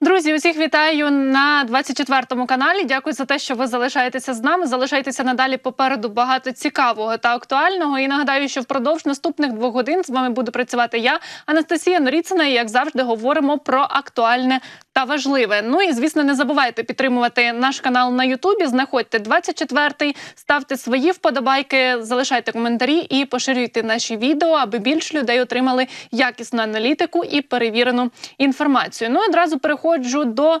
Друзі, усіх вітаю на 24-му каналі. Дякую за те, що ви залишаєтеся з нами. Залишайтеся надалі попереду багато цікавого та актуального. І нагадаю, що впродовж наступних двох годин з вами буду працювати я, Анастасія Норіцина. І як завжди, говоримо про актуальне та важливе. Ну і звісно, не забувайте підтримувати наш канал на Ютубі. Знаходьте 24-й, ставте свої вподобайки, залишайте коментарі і поширюйте наші відео, аби більше людей отримали якісну аналітику і перевірену інформацію. Ну одразу переходжу до е,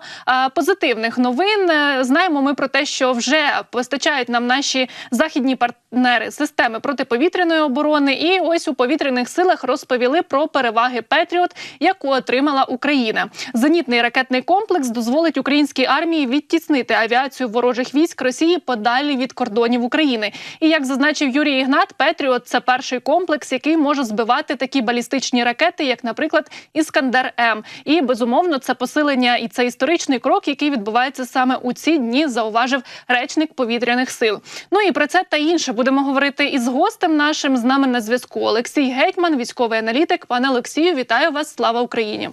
позитивних новин. Е, Знаємо ми про те, що вже постачають нам наші західні партнери системи протиповітряної оборони. І ось у повітряних силах розповіли про переваги Петріот, яку отримала Україна. Зенітний ракетний комплекс дозволить українській армії відтіснити авіацію ворожих військ Росії подалі від кордонів України. І як зазначив Юрій Ігнат, Петріот це перший комплекс, який може збивати такі балістичні ракети, як, наприклад, Іскандер М. І безумовно, це посилення і це історичний крок, який відбувається саме у ці дні, зауважив речник повітряних сил. Ну і про це та інше будемо говорити із гостем нашим з нами на зв'язку. Олексій Гетьман, військовий аналітик. Пане Олексію, вітаю вас! Слава Україні!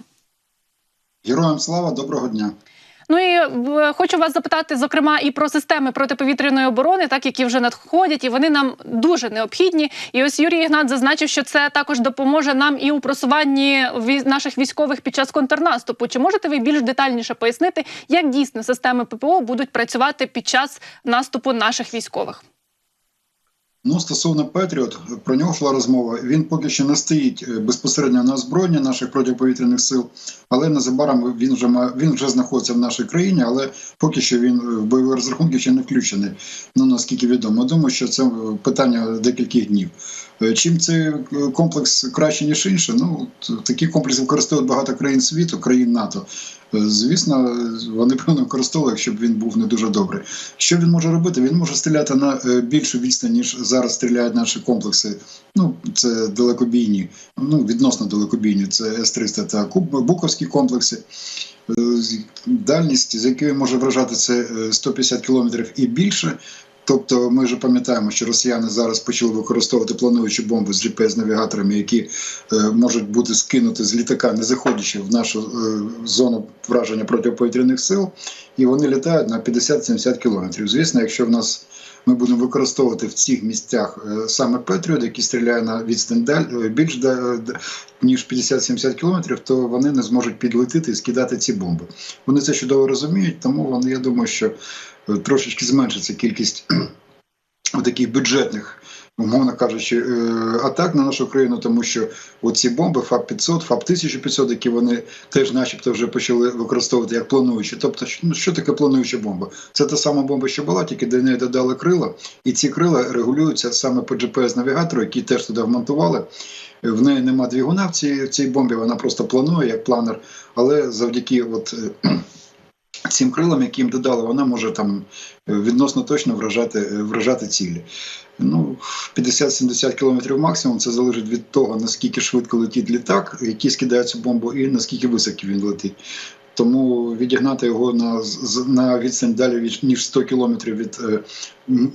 Героям слава, доброго дня. Ну і хочу вас запитати, зокрема, і про системи протиповітряної оборони, так які вже надходять, і вони нам дуже необхідні. І ось Юрій Ігнат зазначив, що це також допоможе нам і у просуванні наших військових під час контрнаступу. Чи можете ви більш детальніше пояснити, як дійсно системи ППО будуть працювати під час наступу наших військових? Ну, стосовно Петріот, про нього йшла розмова. Він поки що не стоїть е, безпосередньо на озброєнні наших протиповітряних сил, але незабаром він вже має, він вже знаходиться в нашій країні, але поки що він е, в бойові розрахунки ще не включений. Ну наскільки відомо. Думаю, що це е, питання декількох днів. Чим цей комплекс краще ніж інше? Ну такі комплекси використовують багато країн світу, країн НАТО. Звісно, вони повинні використовувати, щоб він був не дуже добрий. Що він може робити? Він може стріляти на е, більшу відстань, ніж зараз стріляють наші комплекси. Ну, це далекобійні, ну відносно далекобійні. Це С-300 та Буковські комплекси. Е, Дальність, з якої може вражати це е, 150 кілометрів і більше. Тобто, ми вже пам'ятаємо, що росіяни зараз почали використовувати плануючі бомби з GPS-навігаторами, які е, можуть бути скинуті з літака, не заходячи в нашу е, зону враження протиповітряних сил, і вони літають на 50-70 кілометрів. Звісно, якщо в нас ми будемо використовувати в цих місцях е, саме Петріот, який стріляє на відстань даль, е, більш да- ніж 50-70 кілометрів, то вони не зможуть підлетіти і скидати ці бомби. Вони це чудово розуміють, тому вони, я думаю, що е, трошечки зменшиться кількість таких бюджетних. Умовно кажучи, е, атак на нашу країну, тому що оці бомби ФАП-500, ФАП-1500, які вони теж начебто вже почали використовувати як плануючі. Тобто, ну, що таке плануюча бомба? Це та сама бомба, що була, тільки до неї додали крила, і ці крила регулюються саме по GPS-навігатору, який теж туди вмонтували. В неї нема двигуна в цій, в цій бомбі, вона просто планує як планер, але завдяки от, цим крилам, які їм додали, вона може там е, відносно точно вражати, е, вражати цілі. Ну, 50-70 кілометрів максимум це залежить від того, наскільки швидко летить літак, який скидає цю бомбу, і наскільки високо він летить. Тому відігнати його на, на відстань далі ніж 100 кілометрів від е,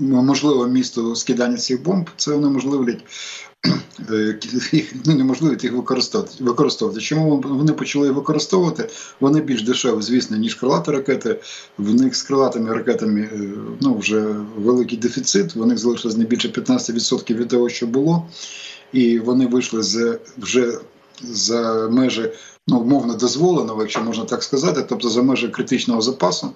можливого місту скидання цих бомб, це унеможливлять е, їх ну, їх використовувати. використовувати. Чому вони почали їх використовувати? Вони більш дешеві, звісно, ніж крилаті ракети. В них з крилатими ракетами е, ну, вже великий дефіцит. В них не більше 15% від того, що було. І вони вийшли з вже за межі ну, умовно дозволеного, якщо можна так сказати, тобто за межі критичного запасу.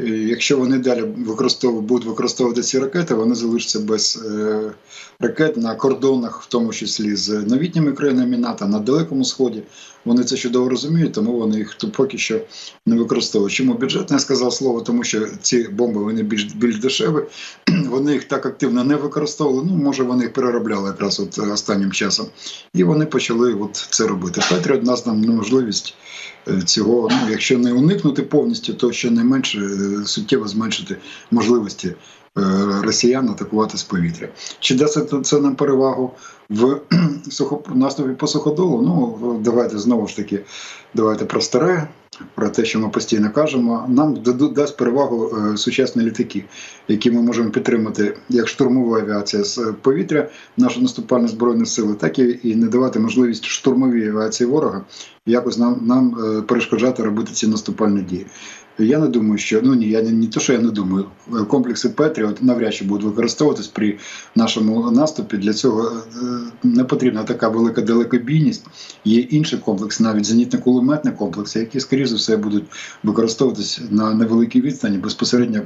Е, Якщо вони далі використовують, будуть використовувати ці ракети, вони залишаться без е, ракет на кордонах, в тому числі з новітніми країнами НАТО на Далекому Сході. Вони це чудово розуміють, тому вони їх то поки що не використовують. Чому бюджет не сказав слово? Тому що ці бомби вони більш більш дешеві. Вони їх так активно не використовували. Ну може вони їх переробляли якраз от останнім часом, і вони почали от це робити. Петріот дасть нам можливість е, цього, ну якщо не уникнути повністю, то щонайменше менше суттєво зменшити можливості е, росіян атакувати з повітря. Чи дасть це нам перевагу в наступі по суходолу? Ну давайте знову ж таки, давайте про старе. Про те, що ми постійно кажемо, нам дасть перевагу е, сучасні літаки, які ми можемо підтримати як штурмова авіація з е, повітря, наші наступальні збройні сили, так і, і не давати можливість штурмовій авіації ворога якось нам, нам е, перешкоджати робити ці наступальні дії. Я не думаю, що ну ні, я не, то, що я не думаю. Комплекси Петріот навряд чи будуть використовуватись при нашому наступі. Для цього е, не потрібна така велика далекобійність. Є інші комплекси, навіть зенітно-кулеметні комплекси, які, скоріш за все, будуть використовуватись на невеликій відстані безпосередньо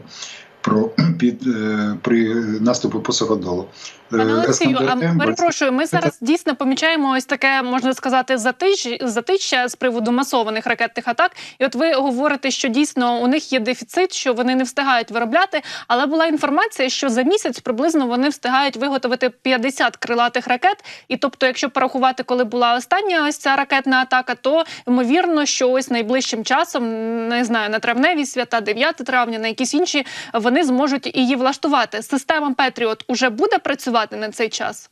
про під е, при наступі по суходолу. Пане Олексію, а перепрошую, ми зараз дійсно помічаємо ось таке, можна сказати, затищ, затища з приводу масованих ракетних атак. І от ви говорите, що дійсно у них є дефіцит, що вони не встигають виробляти. Але була інформація, що за місяць приблизно вони встигають виготовити 50 крилатих ракет. І тобто, якщо порахувати, коли була остання ось ця ракетна атака, то ймовірно, що ось найближчим часом, не знаю, на травневі свята, 9 травня, на якісь інші, вони зможуть її влаштувати. Система Петріот уже буде працювати на цей час.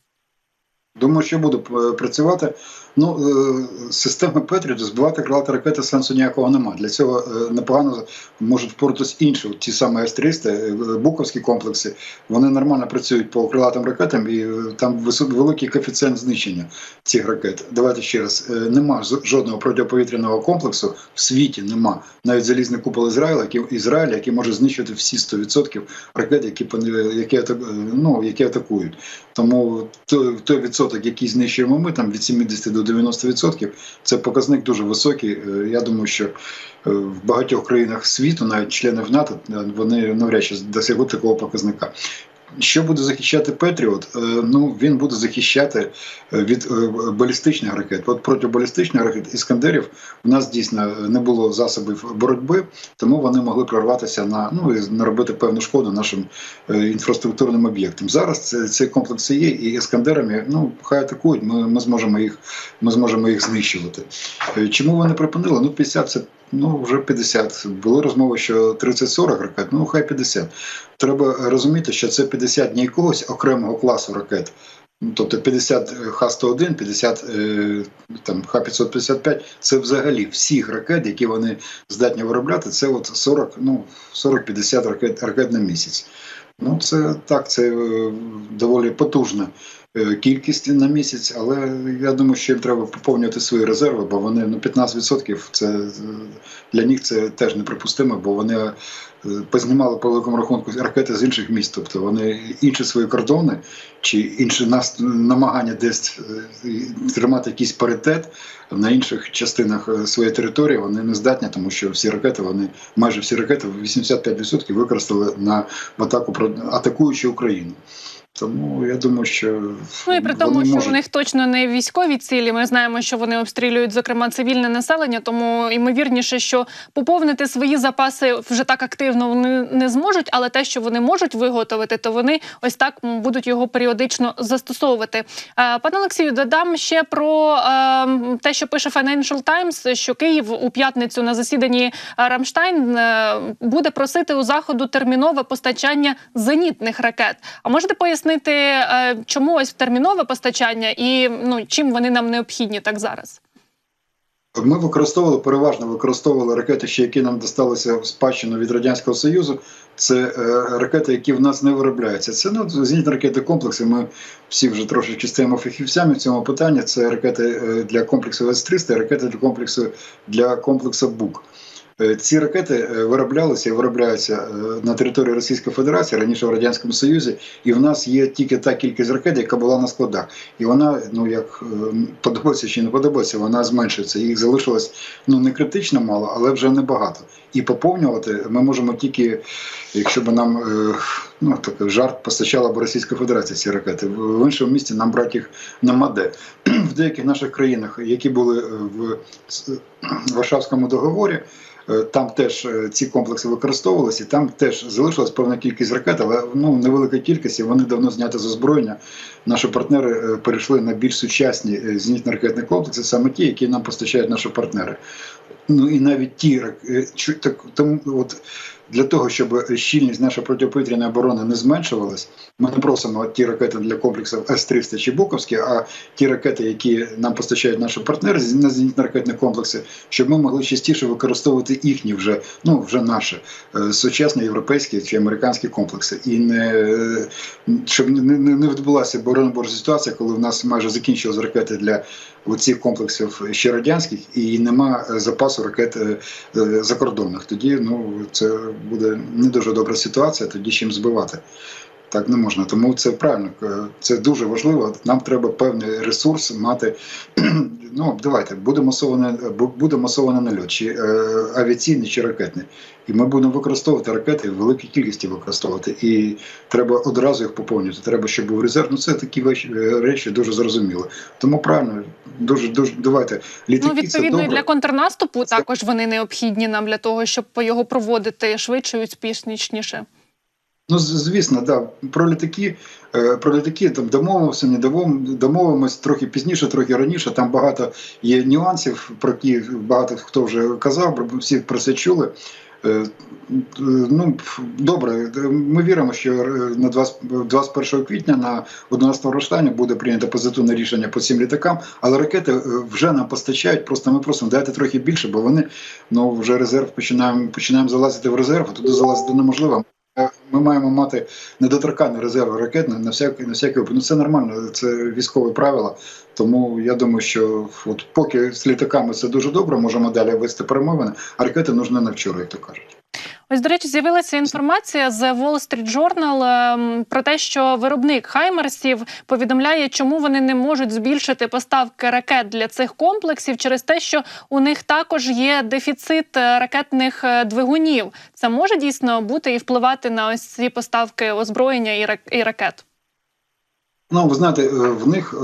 Думаю, що буду е, працювати. Ну, е, система Петріот збивати крилаті ракети сенсу ніякого немає. Для цього е, непогано можуть впоратись інші, ті самі С-300, е, буковські комплекси. Вони нормально працюють по крилатим ракетам, і там великий коефіцієнт знищення цих ракет. Давайте ще раз: нема жодного протиповітряного комплексу в світі. Нема навіть залізний купол Ізраїля, який Ізраїля, який може знищити всі 100% ракет, які які, ну, які атакують. Тому той відсоток, який знищуємо ми, там від 70 до 90%, це показник дуже високий. Е, Я думаю, що е, в багатьох країнах світу, навіть членів НАТО, е, вони навряд чи досягуть такого показника. Що буде захищати Петріот? Е, Ну він буде захищати е, від е, балістичних ракет. От проти балістичних ракет іскандерів у нас дійсно не було засобів боротьби, тому вони могли прорватися на ну і наробити певну шкоду нашим інфраструктурним об'єктам. Зараз ці комплекси є, і іскандерами ну хай атакують. Ми, ми зможемо їх ми зможемо їх знищувати. Чому вони припинили? Ну 50 це. Ну, вже 50. Були розмови, що 30-40 ракет, ну хай 50. Треба розуміти, що це 50 не якогось окремого класу ракет. Ну, Тобто 50 Х-101, 50 е, там, Х-555 – це взагалі всіх ракет, які вони здатні виробляти, це от 40, ну, 40-50 ракет, ракет на місяць. Ну, це так, це е, доволі потужна кількість на місяць, але я думаю, що їм треба поповнювати свої резерви, бо вони ну, 15% це е, для них це теж неприпустимо, бо вони е, познімали по великому рахунку ракети з інших міст. Тобто вони інші свої кордони чи інші нас намагання десь е, тримати якийсь паритет на інших частинах е, своєї території. Вони не здатні, тому що всі ракети, вони майже всі ракети 85% використали на атаку про атакуючи Україну. Тому я думаю, що Ну і при тому, вони що можуть... у них точно не військові цілі. Ми знаємо, що вони обстрілюють зокрема цивільне населення. Тому ймовірніше, що поповнити свої запаси вже так активно вони не зможуть. Але те, що вони можуть виготовити, то вони ось так будуть його періодично застосовувати. Е, Пане Олексію, додам ще про е, те, що пише Financial Times, що Київ у п'ятницю на засіданні Рамштайн е, буде просити у заходу термінове постачання зенітних ракет. А можете пояснити, е, чому ось термінове постачання і ну чим вони нам необхідні так зараз? Ми використовували переважно використовували ракети, ще які нам досталися в спадщину від радянського союзу. Це е, ракети, які в нас не виробляються. Це ну зенітні ракети комплекси. Ми всі вже трошечки стаємо фахівцями в цьому питанні. Це ракети е, для комплексу С-300, ракети для комплексу для комплексу БУК. Е, Ці ракети е, вироблялися і виробляються е, на території Російської Федерації раніше в радянському Союзі, і в нас є тільки та кількість ракет, яка була на складах, і вона, ну як подобається чи не подобається, вона зменшується. Їх залишилось ну не критично мало, але вже небагато. І поповнювати ми можемо тільки, якщо б нам ну такий жарт постачала б Російська Федерація ці ракети. В іншому місці нам брати їх нема де. В деяких наших країнах, які були е, в Варшавському договорі. Е, Там теж е, ці комплекси використовувалися, і там теж залишилась певна кількість ракет, але ну невелика кількість, і вони давно зняті з озброєння. Наші партнери е, перейшли на більш сучасні е, зенітно-ракетні комплекси, саме ті, які нам постачають наші партнери. Ну і навіть ті е, так от для того, щоб щільність нашої протиповітряної оборони не зменшувалась, ми не просимо ті ракети для комплексів С-300 чи Буковські, а ті ракети, які нам постачають наші партнери на зенітно-ракетні комплекси, щоб ми могли частіше використовувати їхні вже, ну вже наші е, сучасні європейські чи американські комплекси, і не щоб не, не, відбулася бороноборча ситуація, коли в нас майже закінчились ракети для оцих комплексів ще радянських, і нема запасу ракет е, е, закордонних. Тоді ну це буде не дуже добра ситуація, тоді чим збивати. Так не можна. Тому це правильно. е, Це дуже важливо. Нам треба певний ресурс мати. Ну давайте буде масований, бу- буде масований нальот, чи е, авіаційний, чи ракетний. І ми будемо використовувати ракети в великій кількості використовувати. І треба одразу їх поповнювати. Треба, щоб був резерв. Ну це такі речі, речі дуже зрозуміло. Тому правильно, дуже дуже давайте літаки. Ну, відповідно, і добре. для контрнаступу Це- також вони необхідні нам для того, щоб його проводити швидше і успішніше. Ну, звісно, да. Про літаки, е, про літаки там домовився, не домов- домовимось трохи пізніше, трохи раніше. Там багато є нюансів, про які багато хто вже казав, всі про це чули. Е, Ну, добре, ми віримо, що е, на 20 21 квітня на 11 Роштані буде прийнято позитивне рішення по цим літакам, але ракети вже нам постачають. Просто ми просимо дайте трохи більше, бо вони ну вже резерв починаємо починаємо залазити в резерв, а туди залазити неможливо. Ми маємо мати недоторканний резерв ракет на всякий на всякий. Ну це нормально, це військове правило. Тому я думаю, що от поки з літаками все дуже добре, можемо далі вести перемовини, а ракети нужні на вчора, як то кажуть. Ось, до речі, з'явилася інформація з Wall Street Journal ем, про те, що виробник Хаймерсів повідомляє, чому вони не можуть збільшити поставки ракет для цих комплексів через те, що у них також є дефіцит е, ракетних е, двигунів. Це може дійсно бути і впливати на ось ці поставки озброєння і ракет. Ну, ви знаєте, е, в них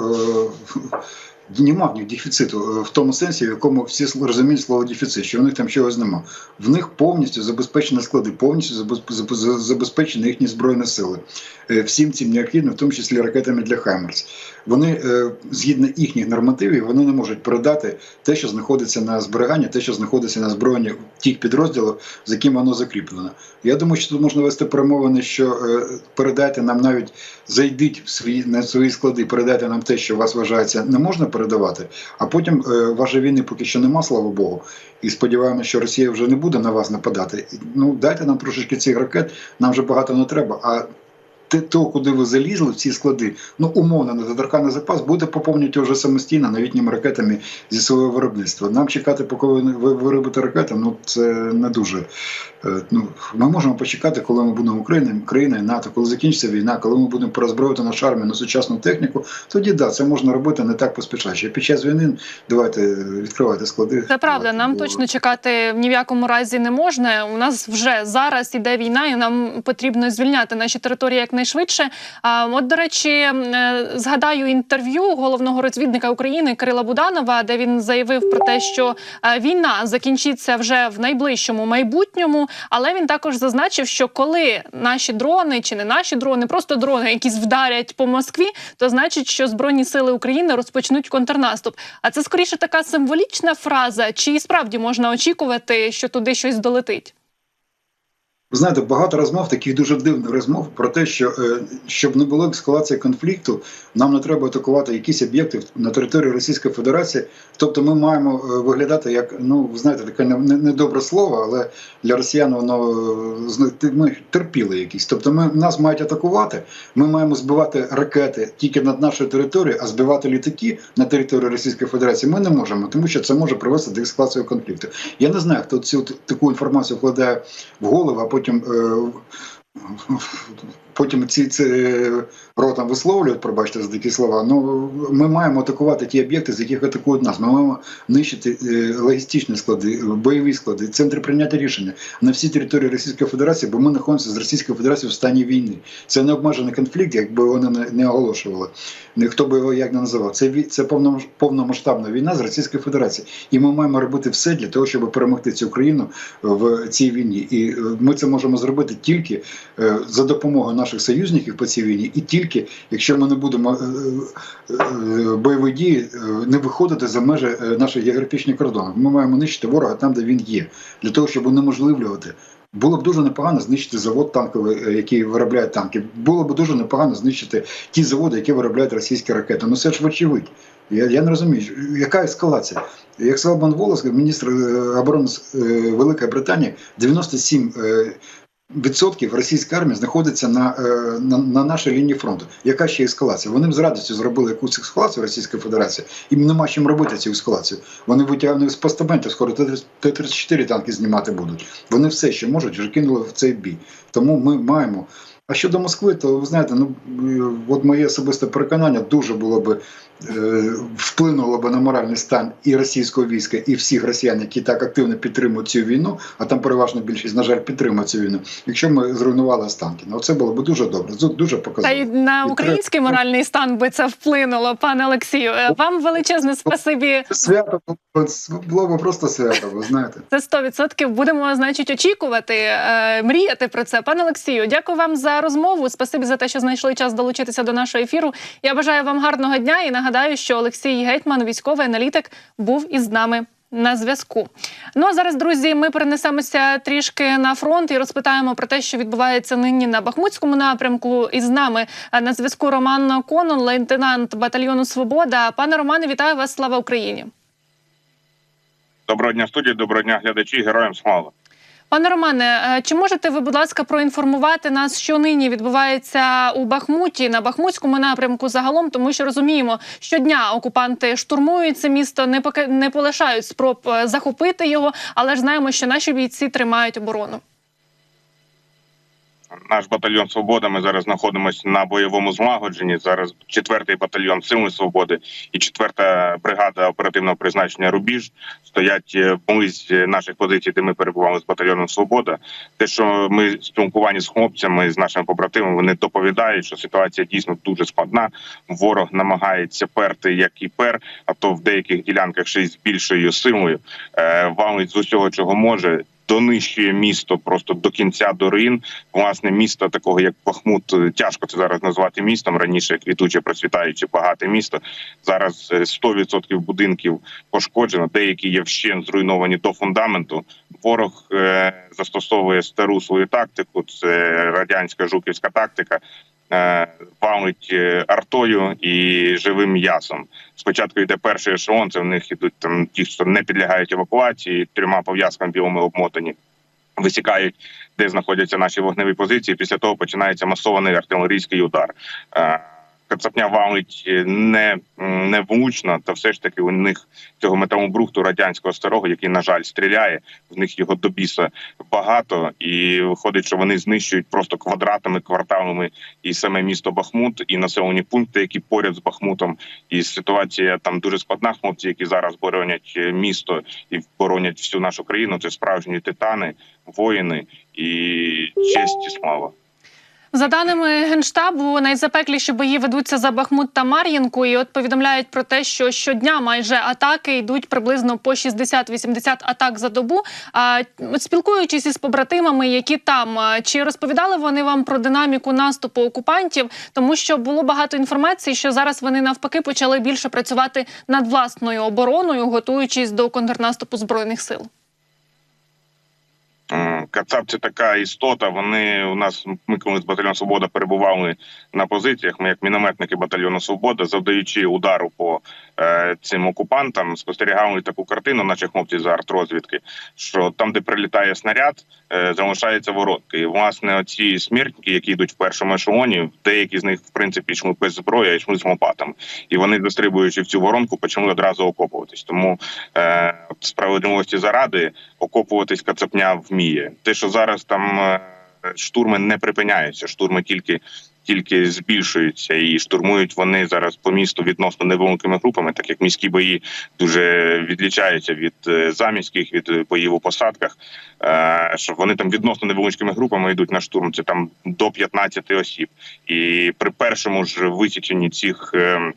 нема в них дефіциту е, в тому сенсі, в якому всі розуміють слово дефіцит, що в них там чогось нема. В них повністю забезпечені склади, повністю забез- забез- забезпечені їхні збройні сили. Е, Всім цим необхідно, в тому числі ракетами для Хаймерс. Вони, е, згідно їхніх нормативів, вони не можуть передати те, що знаходиться на зберіганні, те, що знаходиться на зброєнні тих підрозділів, з яким воно закріплено. Я думаю, що тут можна вести перемовини, що е, передайте нам навіть зайдіть в свої на свої склади, передайте нам те, що вас вважається, не можна передавати. А потім е, вашої війни поки що нема, слава Богу. І сподіваємося, що Росія вже не буде на вас нападати. Ну дайте нам трошечки цих ракет, нам вже багато не треба. А те, то, куди ви залізли в ці склади, ну умовно недоторканий запас буде поповнювати вже самостійно новітніми ракетами зі свого виробництва. Нам чекати, поки ви ви виробите ракети, ну це не дуже. е, Ну ми можемо почекати, коли ми будемо Україною, країною НАТО, коли закінчиться війна, коли ми будемо порозброювати нашу армію на сучасну техніку. Тоді да, це можна робити не так поспішаючи. Під час війни давайте е, відкривайте склади. Це правда. Нам Бо- точно чекати ні в якому разі не можна. У нас вже зараз іде війна, і нам потрібно звільняти наші території якнайшвидше. От до речі, е, згадаю інтерв'ю головного розвідника України Кирила Буданова, де він заявив про те, що е, війна закінчиться вже в найближчому майбутньому. Але він також зазначив, що коли наші дрони чи не наші дрони, просто дрони, якісь вдарять по Москві, то значить, що збройні сили України розпочнуть контрнаступ. А це скоріше така символічна фраза, чи справді можна очікувати, що туди щось долетить? Ви знаєте, багато розмов, таких дуже дивних розмов про те, що е, щоб не було ескалації конфлікту, нам не треба атакувати якісь об'єкти на території Російської Федерації. Тобто, ми маємо е, виглядати як ну ви знаєте, таке не- не- недобре слово, але для росіян воно е, ми терпіли якісь. Тобто, ми нас мають атакувати. Ми маємо збивати ракети тільки над нашою територією, а збивати літаки на території Російської Федерації ми не можемо, тому що це може привести до ескалації конфлікту. Я не знаю, хто цю таку інформацію вкладає в голову, а потім. Е, Потім ці, ці ротом висловлюють, пробачте за такі слова. Ну ми маємо атакувати ті об'єкти, з яких атакують нас. Ми маємо нищити е, логістичні склади, бойові склади, центри прийняття рішення на всій території Російської Федерації, бо ми знаходимося з Російською Федерацією в стані війни. Це не обмежений конфлікт, якби вони не, оголошували. Ніхто би його як не називав. Це це повномасштабна війна з Російською Федерацією. І ми маємо робити все для того, щоб перемогти цю країну в цій війні. І е, ми це можемо зробити тільки е, за допомогою наших союзників по цій війні, і тільки якщо ми не будемо е, е, е, бойові дії е, не виходити за межі е, наших географічних кордонів. Ми маємо нищити ворога там, де він є, для того, щоб унеможливлювати. Було б дуже непогано знищити завод танковий, е, який виробляє танки. Було б дуже непогано знищити ті заводи, які виробляють російські ракети. Ну це ж вочевидь. Я, я не розумію, яка ескалація. Як сказав Бан Волос, міністр е, оборони е, Великої Британії, 97 е, відсотків російської армії знаходиться на, е, на, на нашій лінії фронту. Яка ще ескалація? Вони з радістю зробили якусь ескалацію Російської Федерації. Їм нема чим робити цю ескалацію. Вони витягнули з постаментів, скоро Т-34 танки знімати будуть. Вони все ще можуть, вже кинули в цей бій. Тому ми маємо. А щодо Москви, то ви знаєте, ну е, от моє особисте переконання дуже було би вплинуло би на моральний стан і російського війська, і всіх росіян, які так активно підтримують цю війну, а там переважна більшість, на жаль, підтримує цю війну. Якщо ми зруйнували Останкіно, це було б дуже добре. Дуже Та й на український моральний стан би це вплинуло, пане Олексію. Е, Вам величезне спасибі. Свято було б просто свято, ви знаєте. Це 100%. Будемо, значить, очікувати, е, мріяти про це. Пане Олексію, дякую вам за розмову. Спасибі за те, що знайшли час долучитися до нашого ефіру. Я бажаю вам гарного дня і нагадаю, що Олексій Гетьман, військовий аналітик, був із нами. На зв'язку. Ну а зараз, друзі, ми перенесемося трішки на фронт і розпитаємо про те, що відбувається нині на Бахмутському напрямку. Із нами е, на зв'язку Роман Конон, лейтенант батальйону Свобода. Пане Романе, вітаю вас! Слава Україні! Доброго дня, студії, доброго дня, глядачі, героям слава. Пане Романе, е, чи можете ви, будь ласка, проінформувати нас, що нині відбувається у Бахмуті на Бахмутському напрямку загалом, тому що розуміємо, щодня окупанти штурмують це місто, не поки не полишають спроб е, захопити його, але ж знаємо, що наші бійці тримають оборону. Наш батальйон Свобода. Ми зараз знаходимося на бойовому злагодженні. Зараз четвертий батальйон Сили Свободи і четверта бригада оперативного призначення Рубіж стоять е, близь наших позицій, де ми перебували з батальйоном Свобода. Те, що ми спілкуванні з хлопцями, з нашими побратимами, вони доповідають, що ситуація дійсно дуже складна. Ворог намагається перти як і пер, а то в деяких ділянках ще й з більшою силою е, валить з усього, чого може. Донищує місто просто до кінця до руїн. Власне, місто такого як Бахмут, е, тяжко це зараз назвати містом. Раніше квітуче, процвітаюче, багате місто. Зараз е, 100% будинків пошкоджено. Деякі є вщент зруйновані до фундаменту. Ворог е, застосовує стару свою тактику. Це радянська жуківська тактика. е, Валить е, артою і живим м'ясом. Спочатку йде перший ешелон, це в них ідуть там ті, що не підлягають евакуації, трьома пов'язками білими обмотані. Висікають, де знаходяться наші вогневі позиції. Після того починається масований артилерійський удар. Е, Кацапня валить не, не влучно, та все ж таки у них цього металобрухту радянського старого, який, на жаль, стріляє. В них його до біса багато, і виходить, що вони знищують просто квадратами, кварталами і саме місто Бахмут, і населені пункти, які поряд з Бахмутом. І ситуація там дуже складна. Хлопці, які зараз боронять е, місто і боронять всю нашу країну. Це справжні титани, воїни і честь і слава. За даними генштабу, найзапекліші бої ведуться за Бахмут та Мар'їнку. І от повідомляють про те, що щодня майже атаки йдуть приблизно по 60-80 атак за добу. А спілкуючись із побратимами, які там чи розповідали вони вам про динаміку наступу окупантів, тому що було багато інформації, що зараз вони навпаки почали більше працювати над власною обороною, готуючись до контрнаступу збройних сил. Кацап це така істота. Вони у нас ми коли з батальйону Свобода перебували на позиціях. Ми як мінометники батальйону Свобода, завдаючи удару по е, цим окупантам, спостерігали таку картину, наші хлопці з артрозвідки, що там, де прилітає снаряд, е, залишаються воротки. І власне оці смертники, які йдуть в першому ешелоні, деякі з них в принципі йшли без зброї, а йшли з лопатами. І вони, застрибуючи в цю воронку, почали одразу окопуватись. Тому е, справедливості заради окопуватись кацапня вміє. Те, що зараз там е, штурми не припиняються, штурми тільки. Тільки збільшуються і штурмують вони зараз по місту відносно невеликими групами, так як міські бої дуже відлічаються від е, заміських, від е, боїв у посадках. Що вони там відносно невеличкими групами йдуть на штурм. Це там до 15 осіб. І при першому ж висіченні цих, е,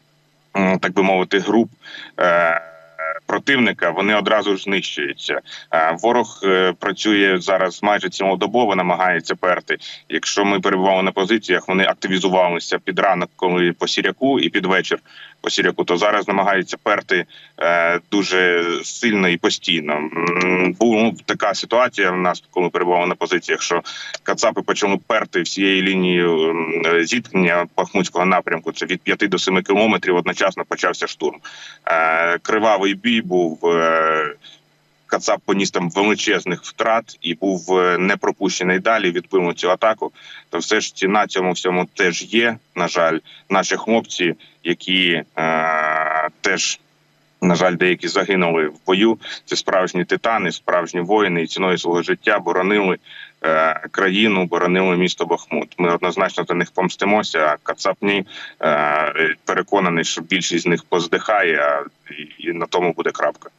так би мовити, груп. Противника, вони одразу ж знищуються. Ворог е, працює зараз майже цілодобово, намагається перти. Якщо ми перебували на позиціях, вони активізувалися під ранок, коли по сіряку, і під вечір по сіряку, то зараз намагаються перти е, дуже сильно і постійно. М, Була така ситуація в нас, коли перебували на позиціях, що Кацапи почали перти всією лінією зіткнення Бахмутського напрямку. Це від 5 до 7 кілометрів. Одночасно почався штурм. Е, Кривавий бій був. е, Кацап поніс там величезних втрат і був е, не пропущений далі. Відбив цю атаку. То все ж ціна цьому всьому теж є. На жаль, наші хлопці, які е, теж. На жаль, деякі загинули в бою. Це справжні титани, справжні воїни, і ціною свого життя боронили країну, боронили місто Бахмут. Ми однозначно за них помстимося. А Кацапні е, переконаний, що більшість з них поздихає, і на тому буде крапка.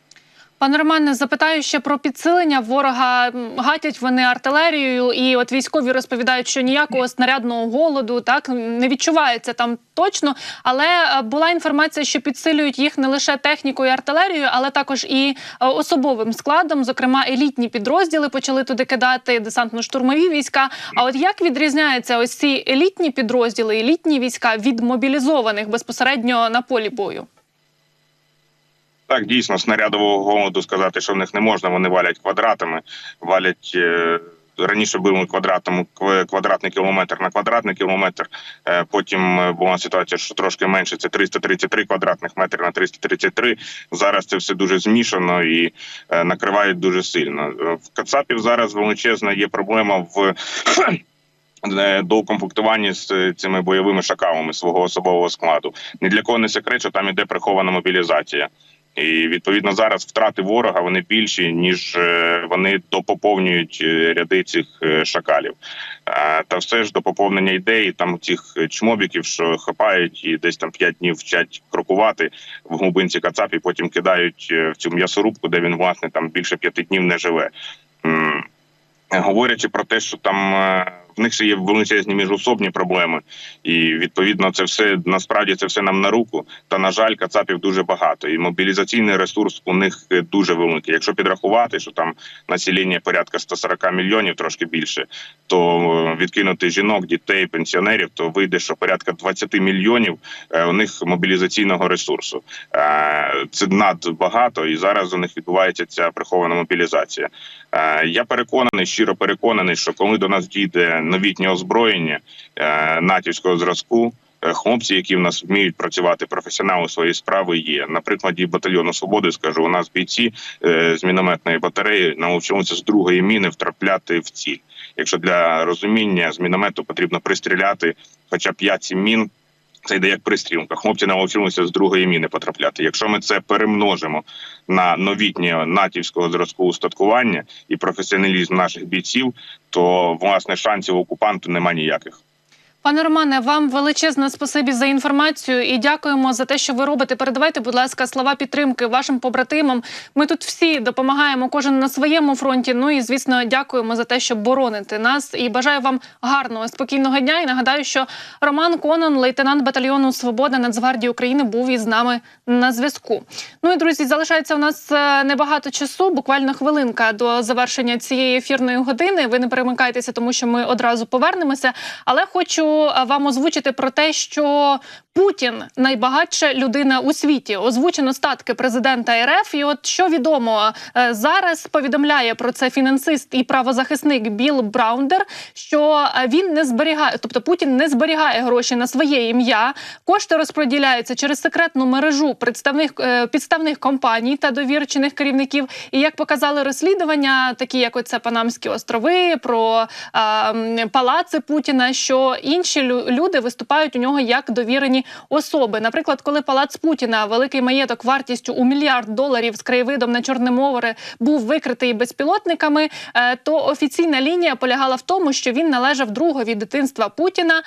Пане Романе, запитаю ще про підсилення ворога. Гатять вони артилерією, і от військові розповідають, що ніякого снарядного голоду так не відчувається там точно. Але е, була інформація, що підсилюють їх не лише технікою і артилерією, але також і е, особовим складом. Зокрема, елітні підрозділи почали туди кидати десантно-штурмові війська. А от як відрізняються ось ці елітні підрозділи, елітні війська від мобілізованих безпосередньо на полі бою? Так, дійсно, снарядового голоду сказати, що в них не можна. Вони валять квадратами, валять. е, Раніше били квадратом квадратний кілометр на квадратний кілометр. Е, Потім е, була ситуація, що трошки менше це 333 квадратних метри на 333. Зараз це все дуже змішано і накривають дуже сильно. В Кацапів зараз величезна є проблема в доукомплектуванні з цими бойовими шакалами свого особового складу. Ні для кого не секрет, що там іде прихована мобілізація. І відповідно зараз втрати ворога вони більші ніж е, вони допоповнюють е, ряди цих е, шакалів. Та все ж до поповнення ідеї там цих чмобіків, що хапають і десь там п'ять днів вчать крокувати в глибинці Кацап і потім кидають в цю м'ясорубку, де він власне там більше п'яти днів не живе. Говорячи про те, що там в них ще є величезні міжособні проблеми, і відповідно це все насправді це все нам на руку. Та на жаль, кацапів дуже багато, і мобілізаційний ресурс у них е, дуже великий. Якщо підрахувати, що там населення порядка 140 мільйонів, трошки більше, то е, відкинути жінок, дітей, пенсіонерів, то вийде, що порядка 20 мільйонів е, у них мобілізаційного ресурсу. Це надбагато, і зараз у них відбувається ця прихована мобілізація. Я переконаний, щиро переконаний, що коли до нас дійде новітнє озброєння е, натівського зразку. е, Хлопці, які в нас вміють працювати професіонали своєї справи, є на прикладі батальйону свободи. Скажу, у нас бійці е, з мінометної батареї навчилися з другої міни втрапляти в ціль. Якщо для розуміння з міномету потрібно пристріляти хоча 5-7 мін, це йде як пристрілка. Хлопці навчилися з другої міни потрапляти. Якщо ми це перемножимо на новітнє натівського зразку устаткування і професіоналізм наших бійців, то власне шансів окупанту нема ніяких. Пане Романе, вам величезне спасибі за інформацію і дякуємо за те, що ви робите. Передавайте, будь ласка, слова підтримки вашим побратимам. Ми тут всі допомагаємо, кожен на своєму фронті. Ну і звісно, дякуємо за те, що бороните нас. І бажаю вам гарного, спокійного дня. І нагадаю, що Роман Конон, лейтенант батальйону Свобода Нацгвардії України, був із нами на зв'язку. Ну і друзі, залишається у нас е, небагато часу, буквально хвилинка до завершення цієї ефірної години. Ви не перемикайтеся, тому що ми одразу повернемося. Але хочу вам озвучити про те, що Путін найбагатша людина у світі. Озвучено статки президента РФ. І от що відомо е, зараз повідомляє про це фінансист і правозахисник Біл Браундер, що е, він не зберігає, тобто Путін не зберігає гроші на своє ім'я. Кошти розподіляються через секретну мережу представних е, підставних компаній та довірчених керівників. І як показали розслідування, такі як оце Панамські острови, про е, палаци Путіна, що інші лю- люди виступають у нього як довірені особи. Наприклад, коли палац Путіна, великий маєток вартістю у мільярд доларів з краєвидом на Чорне море, був викритий безпілотниками, е, то офіційна лінія полягала в тому, що він належав другові дитинства Путіна,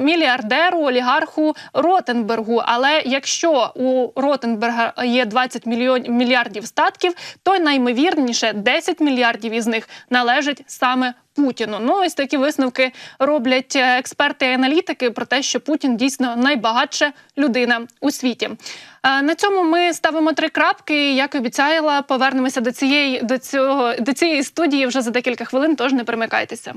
мільярдеру, олігарху Ротенбергу. Але якщо у Ротенберга є 20 мільйон мільярдів статків, то найімовірніше 10 мільярдів із них належать саме Путіну. Ну ось такі висновки роблять е, експерти і аналітики про те, що Путін дійсно найбагатша людина у світі. Е, На цьому ми ставимо три крапки. Як обіцяла, повернемося до цієї до цього до цієї студії вже за декілька хвилин. Тож не примикайтеся.